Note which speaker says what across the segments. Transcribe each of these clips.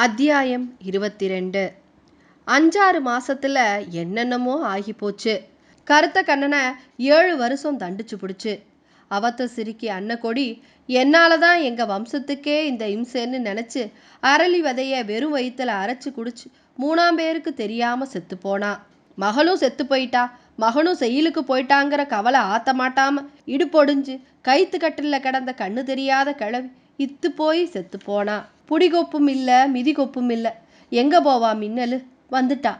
Speaker 1: அத்தியாயம் இருபத்தி ரெண்டு அஞ்சாறு மாசத்துல என்னென்னமோ ஆகி போச்சு. கருத்த கண்ணனை ஏழு வருஷம் தண்டிச்சு பிடிச்சு. அவத்த சிரிக்கி அன்னக்கொடி என்னால தான் எங்க வம்சத்துக்கே இந்த இம்சைன்னு நினைச்சு அரளி விதைய வெறும் வயிற்றுல அரைச்சு குடிச்சு மூணாம் பேருக்கு தெரியாம செத்து போனா. மகளும் செத்து போயிட்டா மகனும் செயலுக்கு போயிட்டாங்கிற கவலை ஆத்த மாட்டாம இடுப்பொடிஞ்சு கைத்து கட்டில கிடந்த கண்ணு தெரியாத கிழவி இத்து போய் செத்து போனா. புடிகொப்பும் இல்லை மிதிகொப்பும் இல்லை எங்கே போவா மின்னலு? வந்துட்டா.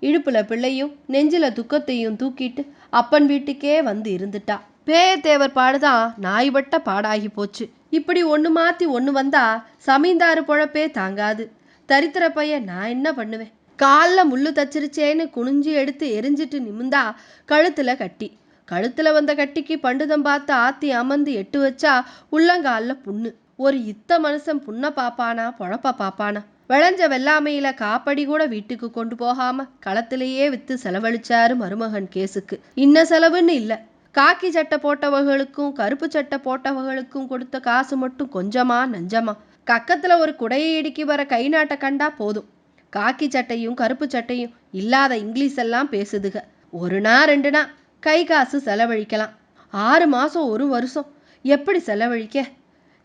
Speaker 1: இடுப்பில் பிள்ளையும் நெஞ்சில் துக்கத்தையும் தூக்கிட்டு அப்பன் வீட்டுக்கே வந்து இருந்துட்டா. பேயத்தேவர் பாடுதான் நாய்பட்ட பாடாகி போச்சு. இப்படி ஒன்று மாற்றி ஒன்று வந்தா சமீந்தாறு பொழப்பே தாங்காது. தரித்திர பையன் நான் என்ன பண்ணுவேன்? காலில் முள்ளு தச்சிருச்சேன்னு குனிஞ்சு எடுத்து எரிஞ்சிட்டு நிமிந்தா கழுத்தில் கட்டி. கழுத்தில் வந்த கட்டிக்கு பண்டுதம் பார்த்து ஆத்தி அமர்ந்து எட்டு வச்சா உள்ளங்காலில் புண்ணு. ஒரு இத்த மனுஷன் புண்ண பாப்பானா பொழப்ப பாப்பானா? விளைஞ்ச வெள்ளாமையில காப்படி கூட வீட்டுக்கு கொண்டு போகாம களத்திலேயே வித்து செலவழிச்சாரு மருமகன் கேஸுக்கு இன்ன செலவுன்னு இல்ல. காக்கி சட்டை போட்டவர்களுக்கும் கருப்பு சட்டை போட்டவர்களுக்கும் கொடுத்த காசு மட்டும் கொஞ்சமா நஞ்சமா. கக்கத்துல ஒரு குடையை இடுக்கி வர கை நாட்ட கண்டா போதும். காக்கி சட்டையும் கருப்பு சட்டையும் இல்லாத இங்கிலீஷ் எல்லாம் பேசுதுக. ஒரு நா ரெண்டு நா. கை காசு செலவழிக்கலாம். ஆறு மாசம் ஒரு வருஷம். எப்படி செலவழிக்க?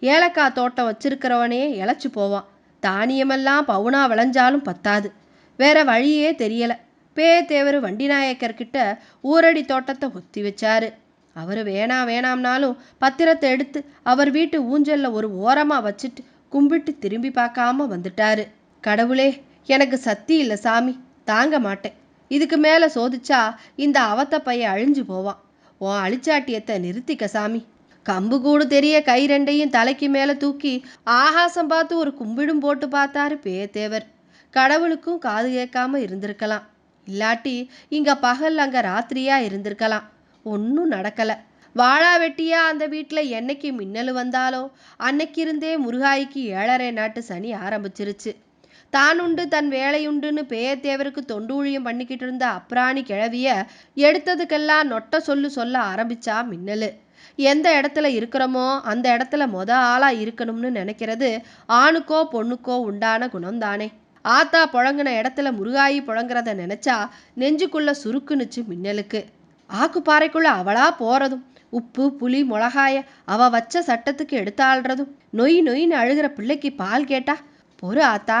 Speaker 1: ஏலக்காய் தோட்டம் வச்சிருக்கிறவனே இழைச்சி போவான். தானியமெல்லாம் பவுனா விளைஞ்சாலும் பத்தாது. வேற வழியே தெரியல. பேத்தேவர் வண்டி நாயக்கர்கிட்ட ஊரடி தோட்டத்தை ஒத்தி வச்சாரு. அவர் வேணாம் வேணாம்னாலும் பத்திரத்தை எடுத்து அவர் வீட்டு ஊஞ்சல்ல ஒரு ஓரமாக வச்சுட்டு கும்பிட்டு திரும்பி பார்க்காம வந்துட்டாரு. கடவுளே எனக்கு சக்தி இல்லை சாமி. தாங்க மாட்டேன். இதுக்கு மேலே சோதிச்சா இந்த அவத்த பையன் அழிஞ்சு போவான். உன் அழிச்சாட்டியத்தை நிறுத்திக்க சாமி. கம்பு கூடு தெரிய கை ரெண்டையும் தலைக்கு மேல தூக்கி ஆகாசம் பார்த்து ஒரு கும்பிடும் போட்டு பார்த்தாரு பேத்தேவர் கடவுளுக்கும் காது கேட்காம இருந்திருக்கலாம். இல்லாட்டி இங்க பகல் அங்க ராத்திரியா இருந்திருக்கலாம். ஒன்றும் நடக்கல. வாழா வெட்டியா அந்த வீட்டில் என்னைக்கு மின்னல் வந்தாலோ அன்னைக்கிருந்தே முருகாய்க்கு ஏழரை நாட்டு சனி ஆரம்பிச்சிருச்சு. தான் உண்டு தன் வேலையுண்டுன்னு பேயத்தேவருக்கு தொண்டு ஊழியம் பண்ணிக்கிட்டு இருந்த அப்ராணி கிழவிய எடுத்ததுக்கெல்லாம் நொட்ட சொல்லு சொல்ல ஆரம்பிச்சா மின்னலு. எந்த இடத்துல இருக்கிறோமோ அந்த இடத்துல மொத ஆளாக இருக்கணும்னு நினைக்கிறது ஆணுக்கோ பொண்ணுக்கோ உண்டான குணம்தானே. ஆத்தா புழங்கின இடத்துல முருகாயி புழங்குறத நினச்சா நெஞ்சுக்குள்ள சுருக்குனுச்சு மின்னலுக்கு. ஆக்குப்பாறைக்குள்ள அவளா போகிறதும் உப்பு புளி மிளகாய அவ வச்ச சட்டத்துக்கு எடுத்தாள்றதும் நொய் நொயின்னு அழுகிற பிள்ளைக்கு பால் கேட்டா பொறு ஆத்தா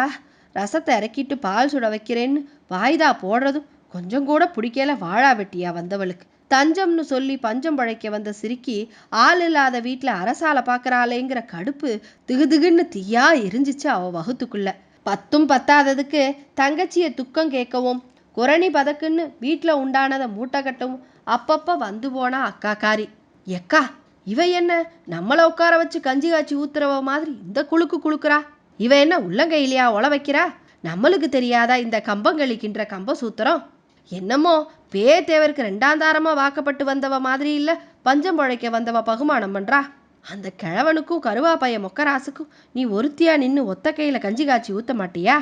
Speaker 1: ரசத்தை இறக்கிட்டு பால் சுட வைக்கிறேன்னு வாய்தா போடுறதும் கொஞ்சம் கூட பிடிக்கல வாழா வெட்டியா வந்தவளுக்கு. தஞ்சம்னு சொல்லி பஞ்சம் பழைக்க வந்த சிரிக்கி ஆள் இல்லாத வீட்டில் அரசால பார்க்குறாளேங்கிற கடுப்பு திகுதிகுன்னு தீயா எரிஞ்சிச்சு அவ வகுத்துக்குள்ள. பத்தும் பத்தாததுக்கு தங்கச்சியை துக்கம் கேட்கவும் குரணி பதக்குன்னு வீட்டில் உண்டானதை மூட்டை கட்டவும் அப்பப்போ வந்து போனா அக்காக்காரி எக்கா இவ என்ன நம்மளை உட்கார வச்சு கஞ்சி காய்ச்சி ஊத்துறவ மாதிரி இந்த குழுக்கு குழுக்குறா? இவ என்ன உள்ளங்கையிலையா ஒல வைக்கிறா நம்மளுக்கு தெரியாதா இந்த கம்பங்களிக்கின்ற கம்ப சூத்திரம் என்னமோ பேத்தேவருக்கு ரெண்டாந்தாரமா வாக்கப்பட்டு வந்தவ மாதிரி இல்ல பஞ்சம் பழைக்க வந்தவ பகுமானம் பண்றா? அந்த கிழவனுக்கும் கருவாப்பைய மொக்கராசுக்கும் நீ ஒருத்தியா நின்னு ஒத்த கையில கஞ்சி காய்ச்சி ஊத்த மாட்டியா?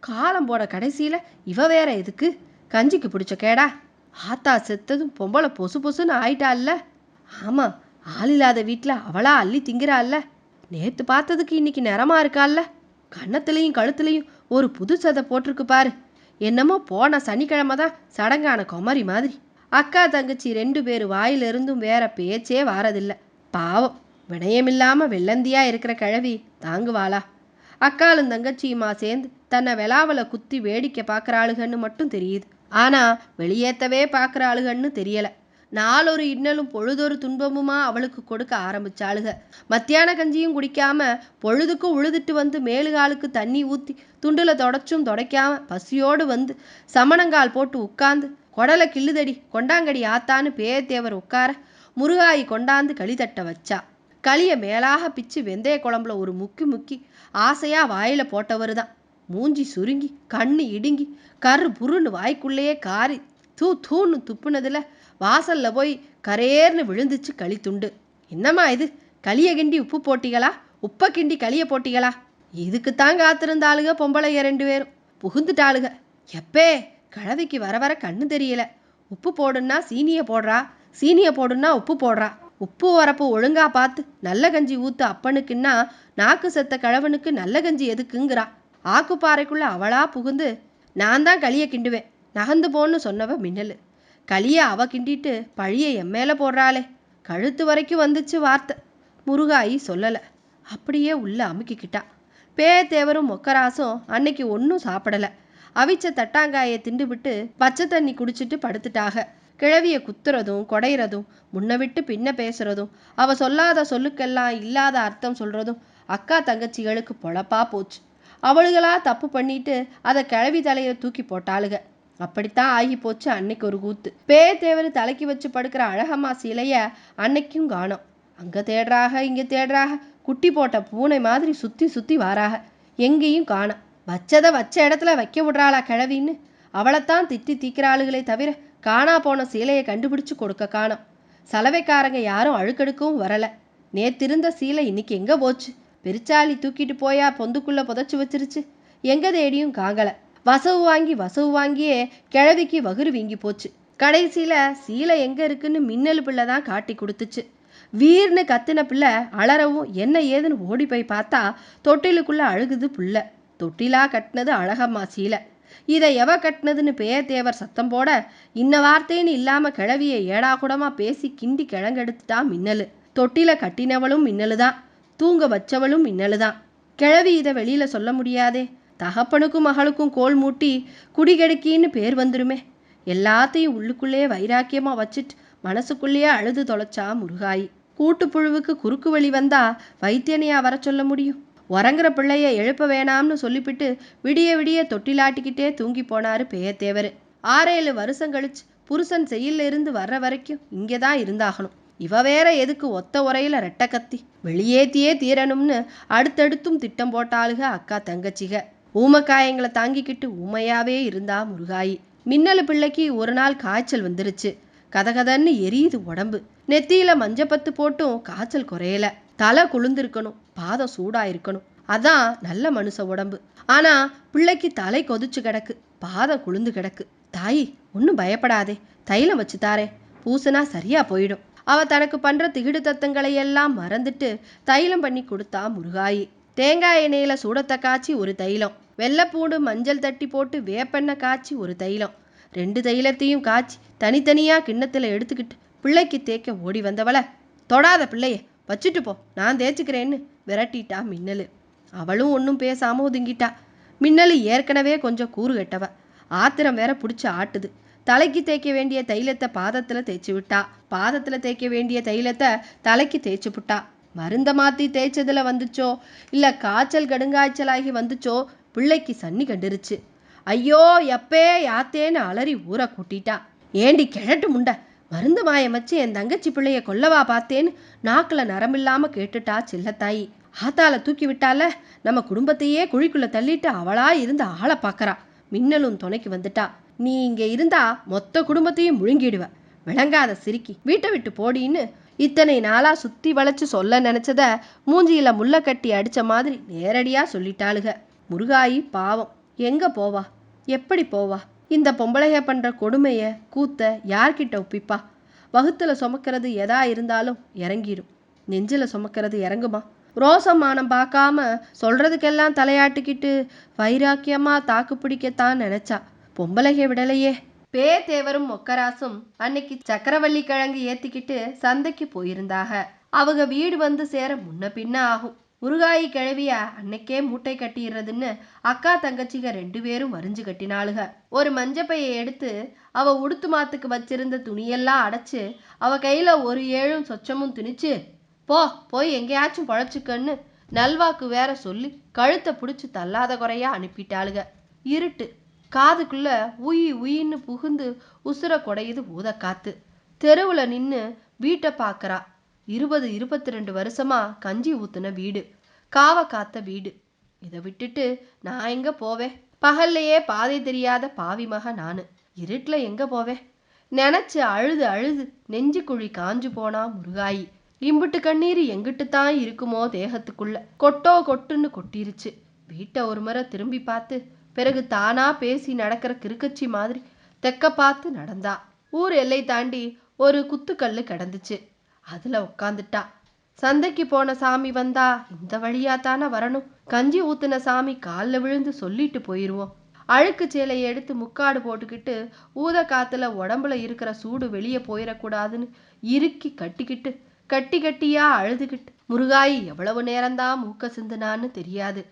Speaker 1: காலம் போட கடைசியில இவ வேற எதுக்கு? கஞ்சிக்கு பிடிச்ச கேடா? ஆத்தா செத்ததும் பொம்பளை பொசு பொசுன்னு ஆயிட்டால்ல? ஆமா ஆள் இல்லாத வீட்டில் அவளா அள்ளி திங்கிறாள்ல நேத்து பார்த்ததுக்கு இன்னைக்கு நிறமா இருக்கால்ல? கன்னத்துலையும் கழுத்துலையும் ஒரு புது சதை போட்டிருக்கு பாரு. என்னமோ போன சனிக்கிழமை தான் சடங்கான குமரி மாதிரி. அக்கா தங்கச்சி ரெண்டு பேர் வாயிலிருந்தும் வேற பேச்சே வாரதில்லை. பாவம் வினயமில்லாமல் வெள்ளந்தியா இருக்கிற கிழவி தாங்குவாளா? அக்காலும் தங்கச்சியுமா சேர்ந்து தன்னை வெளாவல குத்தி வேடிக்கை பார்க்குற ஆளுகன்னு மட்டும் தெரியுது. ஆனால் வெளியேற்றவே பார்க்குற ஆளுகன்னு தெரியலை. நாளொரு இன்னலும் பொழுதொரு துன்பமுமா அவளுக்கு கொடுக்க ஆரம்பிச்சாளுக. மத்தியான கஞ்சியும் குடிக்காம பொழுதுக்கும் உழுதுட்டு வந்து மேலுகாலுக்கு தண்ணி ஊத்தி துண்டுல தொடச்சும் தொடைக்காம பசியோடு வந்து சமணங்கால் போட்டு உட்கார்ந்து கொடலை கிள்ளுதடி கொண்டாங்கடி ஆத்தான்னு பேயத்தேவர் உட்கார முருகாயி கொண்டாந்து களி தட்ட வச்சா. களியை மேலாக பிச்சு வெந்தய குழம்புல ஒரு முக்கி முக்கி ஆசையா வாயில போட்டவர் தான் மூஞ்சி சுருங்கி கண்ணு இடுங்கி கரு புருன்னு வாய்க்குள்ளேயே காரி தூ தூன்னு துப்புனதுல வாசல்ல போய் கரேர்னு விழுந்துச்சு களி துண்டு என்னம்மா இது? களியை கிண்டி உப்பு போட்டிகளா? உப்பை கிண்டி களியை போட்டிகளா? இதுக்குத்தான் காத்திருந்தாளுக பொம்பளைய ரெண்டு பேரும். புகுந்துட்டாளுக. எப்பே கழவிக்கு வர வர கண்ணு தெரியல. உப்பு போடுன்னா சீனியை போடுறா சீனிய போடுன்னா உப்பு போடுறா. உப்பு வரப்பு ஒழுங்கா பார்த்து நல்ல கஞ்சி ஊத்து அப்பனுக்குன்னா நாக்கு செத்த கிழவனுக்கு நல்ல கஞ்சி எதுக்குங்கிறா. ஆக்குப்பாறைக்குள்ள அவளா புகுந்து நான் தான் களியை கிண்டுவேன். நகர்ந்து போன்னு சொன்னவ மின்னல். களியை அவ கிண்டிட்டு பழியை என் மேலே போடுறாளே. கழுத்து வரைக்கும் வந்துச்சு வார்த்தை. முருகாயி சொல்லலை. அப்படியே உள்ள அமுக்கிக்கிட்டா. பேத்தேவரும் மொக்கராசும் அன்னைக்கு ஒன்றும் சாப்பிடலை. அவிச்ச தட்டாங்காயை திண்டுபிட்டு பச்சை தண்ணி குடிச்சிட்டு படுத்துட்டாக. கிழவிய குத்துறதும் கொடையிறதும் முன்ன விட்டு பின்ன பேசுறதும் அவ சொல்லாத சொல்லுக்கெல்லாம் இல்லாத அர்த்தம் சொல்றதும் அக்கா தங்கச்சிகளுக்கு பொழப்பா போச்சு. அவளுகளா தப்பு பண்ணிட்டு அதை கிழவி தலையை தூக்கி போட்டாளுக. அப்படித்தான் ஆகி போச்சு அன்னைக்கு ஒரு கூத்து. பேத்தேவர் தலைக்கு வச்சு படுக்கிற அழகம்மா சிலைய அன்னைக்கும் காணோம். அங்கே தேடுறாக இங்கே தேடுறாக குட்டி போட்ட பூனை மாதிரி சுற்றி சுற்றி வாராக. எங்கேயும் காணோம். வச்சதை வச்ச இடத்துல வைக்க விடுறாளா கிழவின்னு. அவளைத்தான் திட்டி தீக்கிறாளுகளே தவிர காணா போன சீலையை கண்டுபிடிச்சு கொடுக்க காணோம். சலவைக்காரங்க யாரும் அழுக்கெடுக்கவும் வரலை. நேத்திருந்த சீலை இன்னைக்கு எங்கே போச்சு? பெருச்சாளி தூக்கிட்டு போயா பொந்துக்குள்ளே புதைச்சி வச்சிருச்சு. எங்கே தேடியும் காங்கலை. வசவு வாங்கி வசவு வாங்கியே கிழவிக்கு வகுறு வீங்கி போச்சு. கடைசியில் சீலை எங்கே இருக்குன்னு மின்னல் பிள்ளை தான் காட்டி கொடுத்துச்சு. வீர்னு கத்தின பிள்ளை அலறவும் என்ன ஏதுன்னு ஓடி போய் பார்த்தா தொட்டிலுக்குள்ளே அழுகுது புள்ள. தொட்டிலா கட்டினது அழகம்மா சீலை. இதை எவ கட்டினதுன்னு பேயத்தேவர் சத்தம் போட இன்ன வார்த்தைன்னு இல்லாமல் கிழவியை ஏடாகுடமா பேசி கிண்டி கிழங்கெடுத்துட்டா மின்னல். தொட்டில கட்டினவளும் மின்னலு தான் தூங்க வச்சவளும் மின்னலு தான் கிழவி இதை வெளியில் சொல்ல முடியாதே. தகப்பனுக்கும் மகளுக்கும் கோல் மூட்டி குடிகெடுக்கின்னு பேர் வந்துருமே. எல்லாத்தையும் உள்ளுக்குள்ளேயே வைராக்கியமாக வச்சுட்டு மனசுக்குள்ளேயே அழுது தொலைச்சா முருகாயி. கூட்டுப்புழுவுக்கு குறுக்கு வழி வந்தா வைத்தியனையா வர சொல்ல முடியும்? உறங்குற பிள்ளைய எழுப்ப வேணாம்னு சொல்லிவிட்டு விடிய விடிய தொட்டிலாட்டிக்கிட்டே தூங்கி போனாரு பேயத்தேவர் ஆறேழு வருஷம் கழிச்சு புருஷன் செய்யல இருந்து வர்ற வரைக்கும் இங்கே தான் இருந்தாகணும். இவ வேற எதுக்கு ஒத்த உரையில ரெட்டை கத்தி? வெளியேத்தியே தீரணும்னு அடுத்தடுத்தும் திட்டம் போட்டாளுக அக்கா தங்கச்சிக. ஊமக்காயங்களை தாங்கிக்கிட்டு ஊமையாவே இருந்தா முருகாயி. மின்னலு பிள்ளைக்கு ஒரு நாள் காய்ச்சல் வந்துருச்சு. கதகதன்னு எரியுது உடம்பு. நெத்தியில மஞ்சப்பத்து போட்டும் காய்ச்சல் குறையல. தலை குளிர்ந்திருக்கணும். பாதம் சூடா இருக்கணும் அதான் நல்ல மனுஷ உடம்பு. ஆனா பிள்ளைக்கு தலை கொதிச்சு கிடக்கு. பாதம் குளிர்ந்து கிடக்கு. தாயி ஒன்றும் பயப்படாதே. தைலம் வச்சு தாரேன். பூசுனா சரியா போயிடும். அவ தனக்கு பண்ற திகிடு தத்தங்களை எல்லாம் மறந்துட்டு தைலம் பண்ணி கொடுத்தா முருகாயி. தேங்காய் எண்ணெயில் சூடத்தை காய்ச்சி ஒரு தைலம். வெள்ளைப்பூண்டு மஞ்சள் தட்டி போட்டு வேப்பெண்ணெய் காய்ச்சி ஒரு தைலம். ரெண்டு தைலத்தையும் காய்ச்சி தனித்தனியாக கிண்ணத்தில் எடுத்துக்கிட்டு பிள்ளைக்கு தேய்க்க ஓடி வந்தவள தொடாத பிள்ளைய வச்சுட்டு போ நான் தேய்ச்சிக்கிறேன்னு விரட்டிட்டா மின்னல். அவளும் ஒன்றும் பேசாமல் ஒதுங்கிட்டா. மின்னலு ஏற்கனவே கொஞ்சம் கூறு கெட்டவ. ஆத்திரம் வேற பிடிச்சி ஆட்டுது. தலைக்கு தேய்க்க வேண்டிய தைலத்தை பாதத்தில் தேய்ச்சி விட்டா. பாதத்தில் தேய்க்க வேண்டிய தைலத்தை தலைக்கு தேய்ச்சி புட்டா. மருந்த மாத்தி தேய்ச்சதுல வந்துச்சோ? இல்ல காய்ச்சல் கடுங்காய்ச்சலாகி வந்துச்சோ? பிள்ளைக்கு சன்னி கண்டுருச்சு. ஐயோ எப்பே யாத்தேன்னு அலறி ஊரை கூட்டிட்டா. ஏண்டி கிழட்டு முண்டை? மருந்து மாயம் வச்சு என் தங்கச்சி பிள்ளைய கொல்லவா பார்த்தேன்னு நாக்கில் நரம்பில்லாம கேட்டுட்டா செல்லத்தாயி. ஆத்தால தூக்கி விட்டால நம்ம குடும்பத்தையே குழிக்குள்ள தள்ளிட்டு அவளா இருந்து ஆளை பார்க்கறா மின்னலும் துணைக்கு வந்துட்டா. நீ இங்க இருந்தா மொத்த குடும்பத்தையும் முழுங்கிடுவ. விளங்காத சிரிக்கி. வீட்டை விட்டு போடின்னு இத்தனை நாளாக சுற்றி வளைச்சு சொல்ல நினச்சத மூஞ்சியில முள்ள கட்டி அடித்த மாதிரி நேரடியாக சொல்லிட்டாளுக. முருகாயி பாவம். எங்கே போவா? எப்படி போவா? இந்த பொம்பளைய பண்ணுற கொடுமையை கூத்த யார்கிட்ட ஒப்பிப்பா? வகுத்தில் சுமக்கிறது எதா இருந்தாலும் இறங்கிடும் நெஞ்சில் சுமக்கிறது இறங்குமா? ரோசமானம் பார்க்காம சொல்கிறதுக்கெல்லாம் தலையாட்டிக்கிட்டு வைராக்கியமாக தாக்கு பிடிக்கத்தான் நினச்சா. பொம்பளைய விடலையே. பேதேவரும் மொக்கராசும் அன்னைக்கு சக்கரவள்ளி கிழங்கு ஏத்திக்கிட்டு சந்தைக்கு போயிருந்தாக. அவங்க வீடு வந்து சேர முன்ன பின்ன ஆகும். முருகாயி கிழவியா அன்னைக்கே மூட்டை கட்டிடுறதுன்னு அக்கா தங்கச்சிக ரெண்டு பேரும் வரிஞ்சு கட்டினாளுக. ஒரு மஞ்சப்பையை எடுத்து அவ உடுத்து மாத்துக்கு வச்சிருந்த துணியெல்லாம் அடைச்சு அவ கையில ஒரு ஏழும் சொச்சமும் துணிச்சு போ போய் எங்கேயாச்சும் பழச்சுக்கன்னு நல்வாக்கு வேற சொல்லி கழுத்தை பிடிச்சி தள்ளாத குறையா அனுப்பிட்டாளுக. இருட்டு. காதுக்குள்ள உயி உயின்னு புகுந்து உசுர குடையுது ஊதக்காத்து தெருவுல நின்னு வீட்டை பார்க்கறா இருபது இருபத்தி ரெண்டு வருஷமா கஞ்சி ஊத்துன வீடு. காவ காத்த வீடு. இதை விட்டுட்டு நான் எங்க போவேன் பகல்லையே பாதை தெரியாத பாவி மக நானு. இருட்டில் எங்க போவேன் நினைச்சு அழுது அழுது நெஞ்சு குழி காஞ்சு போனா முருகாயி. இம்புட்டு கண்ணீர் எங்கிட்டு தான் இருக்குமோ தேகத்துக்குள்ள. கொட்டோ கொட்டுன்னு கொட்டிருச்சு. வீட்டை ஒரு முறை திரும்பி பார்த்து பிறகு தானா பேசி நடக்கிற கிறுக்கச்சி மாதிரி தெக்க பார்த்து நடந்தா. ஊர் எல்லை தாண்டி ஒரு குத்துக்கல்லு கிடந்துச்சு. அதுல உட்காந்துட்டா சந்தைக்கு போன சாமி வந்தா இந்த வழியா தானே வரணும். கஞ்சி ஊத்துன சாமி காலில் விழுந்து சொல்லிட்டு போயிருவோம். அழுக்கு சேலையை எடுத்து முக்காடு போட்டுக்கிட்டு ஊத காத்துல உடம்புல இருக்கிற சூடு வெளியே போயிடக்கூடாதுன்னு இறுக்கி கட்டிக்கிட்டு கட்டி கட்டியா அழுதுகிட்டு முருகாயி எவ்வளவு நேரம்தான் மூக்க சிந்துனான்னு தெரியாது.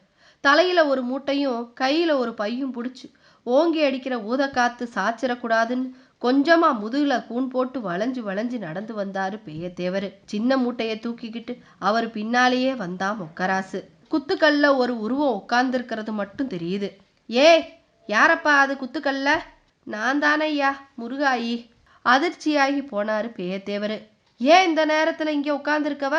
Speaker 1: தலையில் ஒரு மூட்டையும் கையில் ஒரு பையும் பிடிச்சி ஓங்கி அடிக்கிற ஊதக்காத்து சாச்சிடக்கூடாதுன்னு கொஞ்சமாக முதுகில் கூண் போட்டு வளைஞ்சு வளைஞ்சு நடந்து வந்தாரு பேயத்தேவர் சின்ன மூட்டையை தூக்கிக்கிட்டு அவர் பின்னாலேயே வந்தா மொக்கராசு. குத்துக்கல்ல ஒரு உருவம் உட்கார்ந்துருக்கிறது மட்டும் தெரியுது. ஏ யாரப்பா அது குத்துக்கல்ல? நான் தானையா முருகாயி. அதிர்ச்சியாகி போனாரு பேயத்தேவர் ஏன் இந்த நேரத்தில் இங்கே உட்கார்ந்துருக்கவ?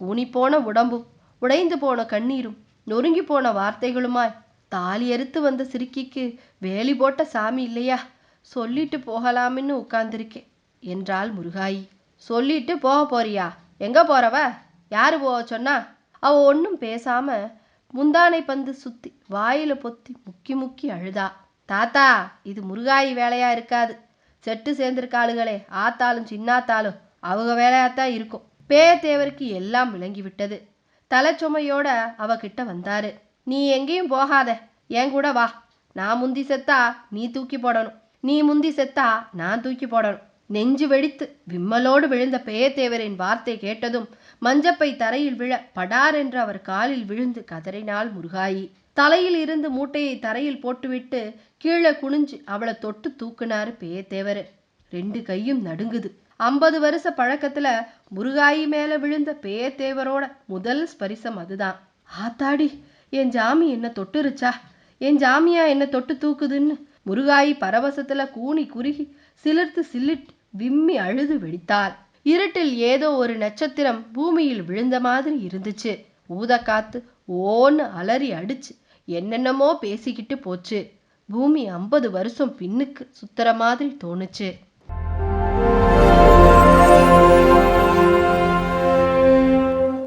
Speaker 1: கூனி போன உடம்பும் உடைந்து போன கண்ணீரும் நொறுங்கி போன வார்த்தைகளுமாய் தாலி அறுத்து வந்த சிறுக்கிக்கு வேலி போட்ட சாமி இல்லையா? சொல்லிட்டு போகலாம்னு உட்கார்ந்திருக்கேன். என்றாள் முருகாயி. சொல்லிட்டு போக போறியா? எங்க போறவ? யாரு போக சொன்னா? அவ ஒன்றும் பேசாம முந்தானை பந்து சுத்தி வாயில பொத்தி முக்கி முக்கி அழுதா. தாத்தா இது முருகாயி வேலையா இருக்காது. செட்டு சேர்ந்திருக்காளுகளே ஆத்தாலும் சின்னாத்தாலும் அவங்க வேலையாத்தான் இருக்கும். பேயத்தேவருக்கு எல்லாம் விளங்கி விட்டது தலைச்சுமையோட அவகிட்ட வந்தாரு. நீ எங்கேயும் போகாத. என் கூட வா. நான் முந்தி செத்தா நீ தூக்கி போடணும். நீ முந்தி செத்தா நான் தூக்கி போடணும். நெஞ்சு வெடித்து விம்மலோடு விழுந்த பேயத்தேவரின் வார்த்தை கேட்டதும் மஞ்சப்பை தரையில் விழ படார் என்று அவர் காலில் விழுந்து கதறினாள் முருகாயி. தலையில் இருந்து மூட்டையை தரையில் போட்டுவிட்டு கீழே குனிஞ்சு அவளை தொட்டு தூக்குனாரு பேயத்தேவர் ரெண்டு கையும் நடுங்குது. ஐம்பது வருஷ பழக்கத்துல முருகாயி மேல விழுந்த பேயத்தேவரோட முதல் ஸ்பரிசம் அதுதான். ஆத்தாடி என் ஜாமி என்ன தொட்டுருச்சா? என் ஜாமியா என்ன தொட்டு தூக்குதுன்னு முருகாயி பரவசத்துல கூனி குறுகி சிலிர்த்து சில்லிட்டு விம்மி அழுது வெடித்தாள். இருட்டில் ஏதோ ஒரு நட்சத்திரம் பூமியில் விழுந்த மாதிரி இருந்துச்சு. ஊதக்காத்து ஓன்னு அலறி அடிச்சு என்னென்னமோ பேசிக்கிட்டு போச்சு. பூமி ஐம்பது வருஷம் பின்னுக்கு சுத்துற மாதிரி தோணுச்சு.